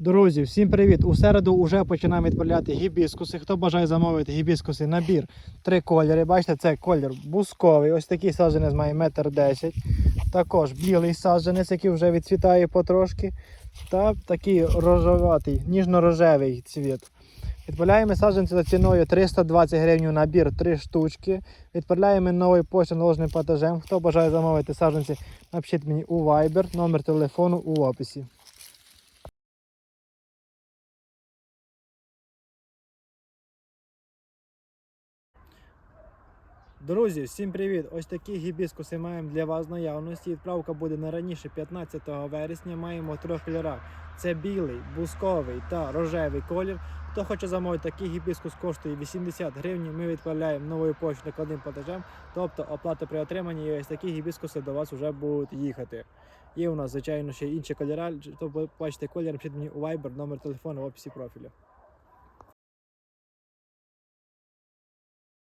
Друзі, всім привіт! У середу вже починаємо відправляти гібіскуси. Хто бажає замовити гібіскуси, набір три кольори. Бачите, це колір бусковий. Ось такий саджанець має метр десять. Також білий саджанець, який вже відцвітає потрошки. Та такий рожоватий, ніжно-рожевий цвіт. Відправляємо саджанці за ціною 320 гривень набір 3 штучки. Відправляємо новий почту наложеним платежем. Хто бажає замовити саджанці, напишіть мені у Viber, номер телефону у описі. Друзі, всім привіт! Ось такі гібіскуси маємо для вас в наявності. Відправка буде не раніше 15 вересня. Маємо трьох кольорах. Це білий, бусковий та рожевий колір. Хто хоче замовити такий гібіскус коштує 80 гривень. Ми відправляємо новою поштою накладним платежем. Тобто оплата при отриманні і ось такі гібіскуси до вас вже будуть їхати. Є у нас, звичайно, ще інші кольори. Хто бачите колір, пишіть мені у Viber, номер телефону в описі профілю.